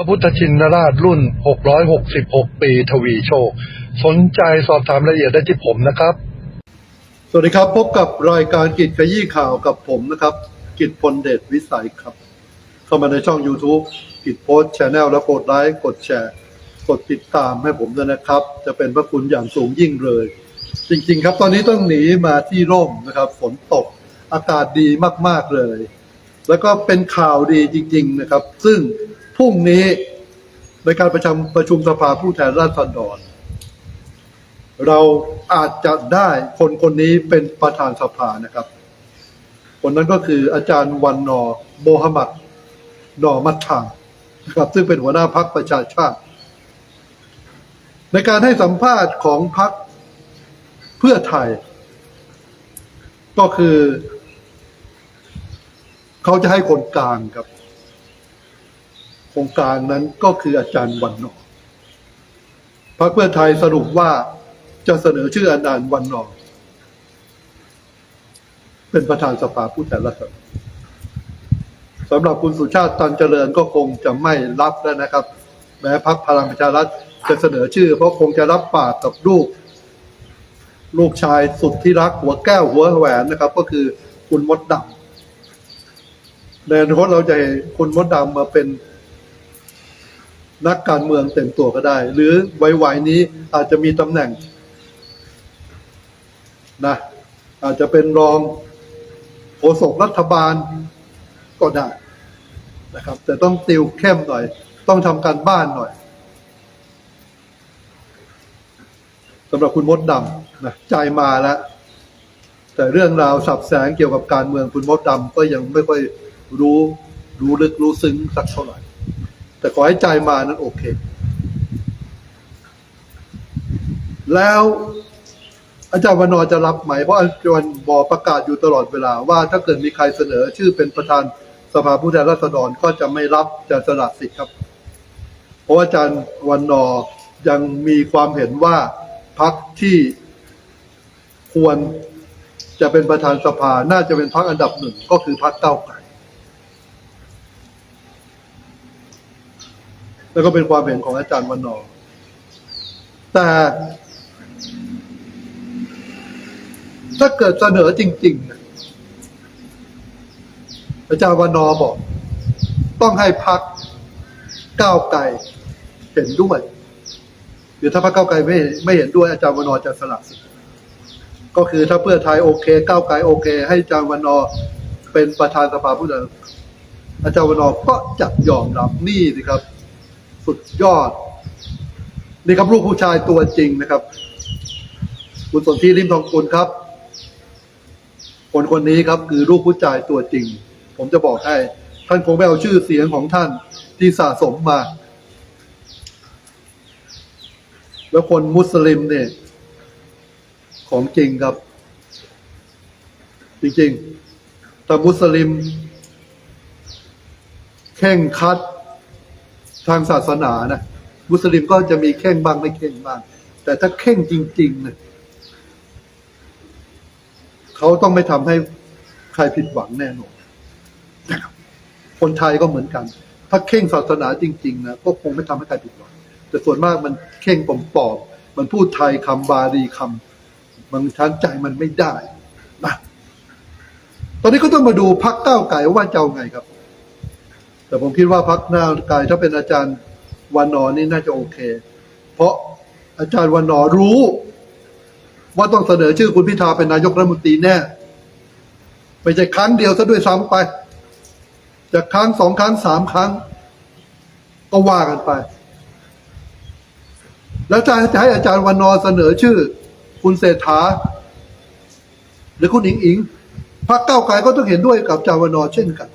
พระพุทธชินราชรุ่น 666 ปีทวีโชค สนใจสอบถามรายละเอียดได้ที่ผมนะครับ สวัสดีครับ พบกับรายการกิจขยี้ข่าวกับผมนะครับ กิจพลเดชวิสัยครับ เข้ามาในช่อง YouTube กิจโพสชแนลแล้วกดไลค์กดแชร์ กดติดตามให้ผมด้วยนะครับ จะเป็นพระคุณอย่างสูงยิ่งเลย จริงๆ ครับตอนนี้ต้องหนีมาที่ร่มนะครับ ฝนตกอากาศดีมากๆเลย แล้วก็เป็นข่าวดีจริง ๆ นะครับ ซึ่ง พรุ่งนี้ในการประชุมประชุมสภาผู้แทนราษฎร เราอาจจะได้คนคนนี้เป็นประธานสภานะครับ คนนั้นก็คืออาจารย์วันนอโมฮัมหมัดนอมัตทานะครับซึ่งเป็นหัวหน้าพักประชาชาติ ในการให้สัมภาษณ์ของพักเพื่อไทย ก็คือ เขาจะให้คนกลางครับ คนกางนั้นก็คืออาจารย์วันนอร์พรรคเพื่อไทยสรุปว่าจะเสนอชื่ออาจารย์วันนอร์เป็นประธานสภาผู้แทนราษฎรสำหรับคุณสุชาติตันเจริญก็คงจะไม่รับแล้วนะครับ แม้พรรคพลังประชารัฐจะเสนอชื่อ เพราะคงจะรับปากกับลูก ลูกชายสุดที่รักหัวแก้วหัวแหวนนะครับ ก็คือคุณมดดำในอนาคตเราจะเห็นคุณมดดำมาเป็น นักการเมืองเต็มตัวก็ได้ หรือวัยๆนี้อาจจะมีตำแหน่งนะอาจจะเป็นรองโฆษกรัฐบาลก็ได้นะครับ แต่ต้องติวเข้มหน่อย ต้องทำการบ้านหน่อยสำหรับคุณมดดำนะใจมาแล้ว แต่เรื่องราวสับแสงเกี่ยวกับการเมืองคุณมดดำก็ยังไม่ค่อยรู้รู้ลึกรู้ซึ้งสักเท่าไหร่ แต่ขอให้ใจมานั้นโอเค แล้วอาจารย์วันนอจะรับไหม เพราะอาจารย์บอประกาศอยู่ตลอดเวลา ว่าถ้าเกิดมีใครเสนอ ชื่อเป็นประธานสภาผู้แทนราษฎรก็จะไม่รับจะสละสิทธิ์ครับ เพราะว่าอาจารย์วันนอยังมีความเห็นว่าพักที่ควรจะเป็นประธานสภา น่าจะเป็นพักอันดับหนึ่งก็คือพักเก้าไกล แล้วก็เป็นความเห็นของอาจารย์วันนอแต่ถ้าเกิดเสนอจริงๆนะอาจารย์วันนอบอก ต้องให้พักก้าวไกลเห็นด้วยหรือถ้าพักก้าวไกลไม่ไม่เห็นด้วยอาจารย์วันนอจะสละสิทธิ์ก็คือถ้าเพื่อไทยโอเคก้าวไกลโอเค ให้อาจารย์วันนอเป็นประธานสภาผู้แทนอาจารย์วันนอก็จะยอมรับนี่สิครับ สุดยอด นี่ครับลูกผู้ชายตัวจริงนะครับ คุณสนธิริมทองกุลครับ คนคนนี้ครับคือลูกผู้ชายตัวจริง ผมจะบอกให้ ท่านคงไม่เอาชื่อเสียงของท่านที่สะสมมา แล้วคนมุสลิมเนี่ย ของจริงครับ จริงๆแต่มุสลิมเข่งคัด ทางศาสนานะมุสลิมก็จะมีเข่งบ้างไม่เข่งบ้าง แต่ถ้าเข่งจริงๆนะเขาต้องไม่ทำให้ใครผิดหวังแน่นอนนะครับคนไทยก็เหมือนกัน ถ้าเข่งศาสนาจริงๆนะก็คงไม่ทำให้ใครผิดหวัง แต่ส่วนมากมันเข่งปลอมๆมันพูดไทยคำบาลีคำบางชั้นใจมันไม่ได้นะตอนนี้ก็ต้องมาดูพักเก้าไก่ว่าจะเอาไงครับ แต่ผมคิดว่าพักหน้ากายถ้าเป็นอาจารย์วันนอนี่น่าจะโอเค เพราะอาจารย์วันนอรู้ ว่าต้องเสนอชื่อคุณพิธาเป็นนายกรัฐมนตรีแน่ไม่ใช่ครั้งเดียวซะด้วยซ้ำไปจะครั้งสองครั้งสามครั้ง ก็ว่ากันไป แล้วจะให้อาจารย์วันนอเสนอชื่อ คุณเศรษฐา หรือคุณอิงอิงพรรคเก้าไกลก็ต้องเห็นด้วยกับอาจารย์วันนอเช่นกัน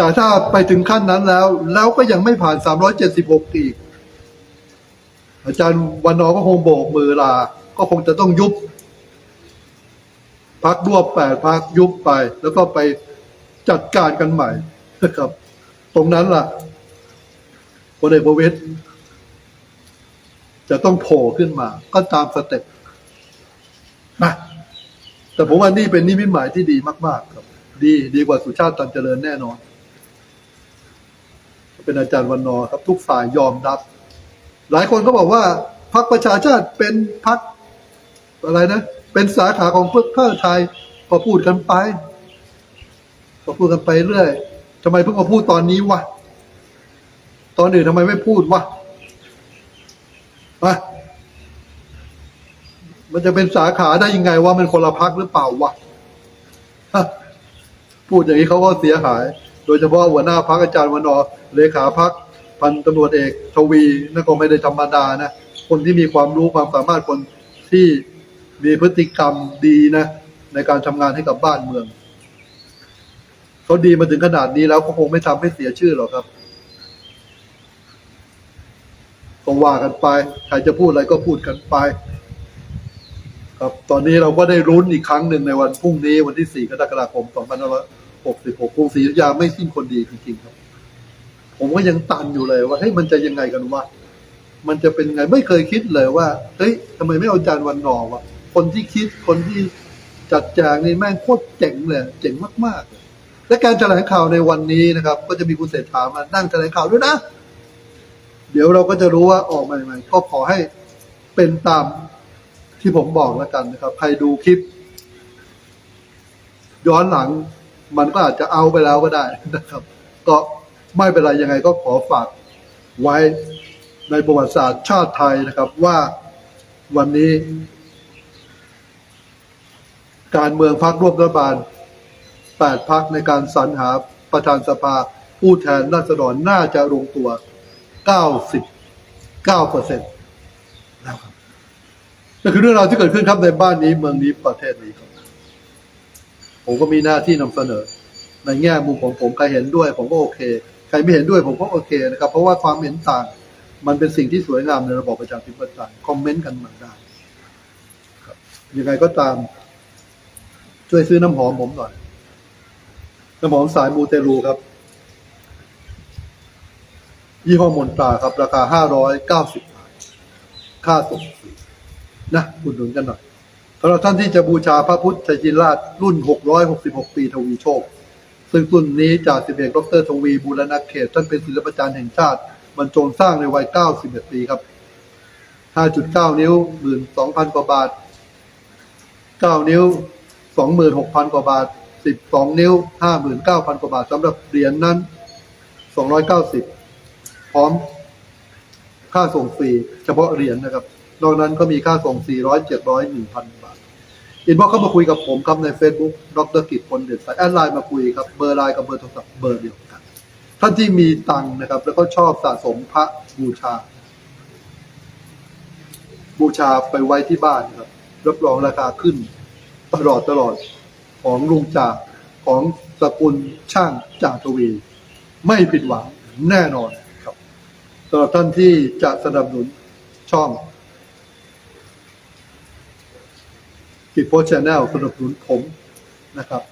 แต่ถ้าไปถึงขั้นนั้นแล้ว แล้วก็ยังไม่ผ่าน 376 อีก อาจารย์วันนอก็คงโบกมือลา ก็คงจะต้องยุบพักรวบแปดพักยุบไป แล้วก็ไปจัดการกันใหม่นะครับ ตรงนั้นล่ะพลเอกประวิตยจะต้องโผล่ขึ้นมา ก็ตามสเต็ปนะแต่ผมว่านี่เป็นนิมิตหมายที่ดีมาก ๆ ครับ ดีดีกว่าสุชาติตันเจริญแน่นอน เป็นอาจารย์วันนอครับ ทุกฝ่ายยอมรับ หลายคนก็บอกว่าพรรคประชาชาติเป็นพรรคอะไรนะ เป็นสาขาของเพื่อไทยก็พูดกันไปก็พูดกันไปเรื่อยทำไมเพิ่งมาพูดตอนนี้วะตอนอื่นทำไมไม่พูดวะอะมันจะเป็นสาขาได้ยังไงว่ามันคนละพักหรือเปล่าวะะพูดอย่างนี้เขาก็เสียหาย โดยเฉพาะหัวหน้าพักอาจารย์วันนอเลขาพักพันตำรวจเอกทวีนั่นก็ไม่ได้ธรรมดานะคนที่มีความรู้ความสามารถคนที่มีพฤติกรรมดีนะ ในการทำงานให้กับบ้านเมืองเขาดีมาถึงขนาดนี้แล้วก็คงไม่ทำให้เสียชื่อหรอกครับก็ว่ากันไปใครจะพูดอะไรก็พูดกันไป ครับตอนนี้เราก็ได้รุ้นอีกครั้งหนึ่งในวันพรุ่งนี้วันที่ 4 กรกฎาคม 66กรุงศรีอยุธยาไม่สิ้นคนดีจริงๆครับ ผมก็ยังตันอยู่เลยว่าเฮ้ยมันจะยังไงกันวะมันจะเป็นไงไม่เคยคิดเลยว่าเฮ้ยทำไมไม่เอาจานวันนอวะคนที่คิดคนที่จัดแจงนี่แม่งโคตรเจ๋งเลยเจ๋งมากๆเลยและการแถลงข่าวในวันนี้นะครับ ก็จะมีคุณเศรษฐามานั่งแถลงข่าวด้วยนะ เดี๋ยวเราก็จะรู้ว่าออกมาอย่างไรก็ขอให้เป็นตามที่ผมบอกแล้วกันนะครับ ใครดูคลิป ย้อนหลัง มันก็อาจจะเอาไปแล้วก็ได้นะครับ ก็ไม่เป็นไรยังไงก็ขอฝากไว้ในประวัติศาสตร์ชาติไทยนะครับว่าวันนี้ การเมืองพักร่วมรัฐบาลแปดพักในการสรรหาประธานสภา ผู้แทนราษฎรน่าจะลงตัว 99เปอร์เซ็นต์นะครับนั่นคือเรื่องราวที่เกิดขึ้นครับในบ้านนี้เมืองนี้ประเทศนี้ครับ ผมก็มีหน้าที่นำเสนอ ในแง่มุมของผมใครเห็นด้วย ผมก็โอเค ใครไม่เห็นด้วยผมก็โอเคนะครับ เพราะว่าความเห็นต่าง มันเป็นสิ่งที่สวยงามในระบอบประชาธิปไตยคอมเมนต์กันมาได้ครับยังไงก็ตาม ช่วยซื้อน้ำหอมผมหน่อย น้ำหอมสายมูเตลูครับ ยี่ห้อมนตราครับ ราคาห้าร้อยเก้าสิบบาท ค่าส่งนะอุดหนุนกันหน่อย สำหรับท่านที่จะบูชาพระพุทธชินราชรุ่น 666 ปีทวีโชค ซึ่งรุ่นนี้จากสิบเอกดรทวีบูรณเขต ท่านเป็นศิลปจารย์แห่งชาติ บรรจงสร้างในวัย 91 ปีครับ 5.9 นิ้ว 12,000 กว่าบาท 9 นิ้ว 26,000 กว่าบาท 12 นิ้ว 59,000 กว่าบาทสำหรับเหรียญนั้น 290 พร้อมค่าส่งฟรีเฉพาะเหรียญนะครับ นอกนั้นก็มีค่าส่ง 400 700 1,000 อินบ็อกเข้ามาคุยกับผมครับใน Facebook ดรกิจพลเด็ดสายแอดไลน์มาคุยครับเบอร์ไลน์กับเบอร์โทรศัพท์เบอร์เดียวกัน ท่านที่มีตังค์นะครับ แล้วก็ชอบสะสมพระบูชา บูชาไปไว้ที่บ้านครับรับรองราคาขึ้น ตลอดตลอดของลุงจ่าของสกุลช่างจ่าทวี ไม่ผิดหวังแน่นอนครับสำหรับท่านที่จะสนับสนุนช่อง กิจโพสชแนลสนับสนุนผมนะครับ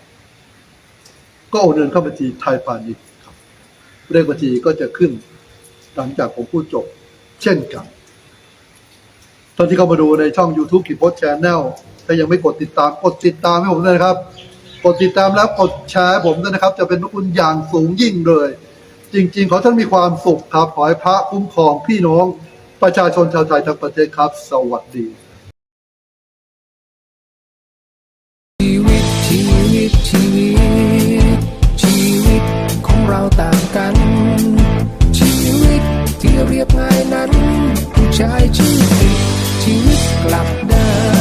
ก็โอนเงินเข้าบัญชีไทยพาณิชย์ครับเลขบัญชีก็จะขึ้นหลังจากผมพูดจบเช่นกันท่านที่เข้ามาดูในช่อง YouTube กิจโพสชแนลถ้ายังไม่กดติดตามกดติดตามให้ผมด้วยนะครับ กดติดตามแล้วกดแชร์ผมด้วยนะครับ จะเป็นพระคุณอย่างสูงยิ่งเลย จริง ๆ ขอท่านมีความสุขครับขอให้พระคุ้มครองพี่น้องประชาชนชาวไทยทั้งประเทศครับ สวัสดี ใช้ชีวิตชีวิตกลับเดิม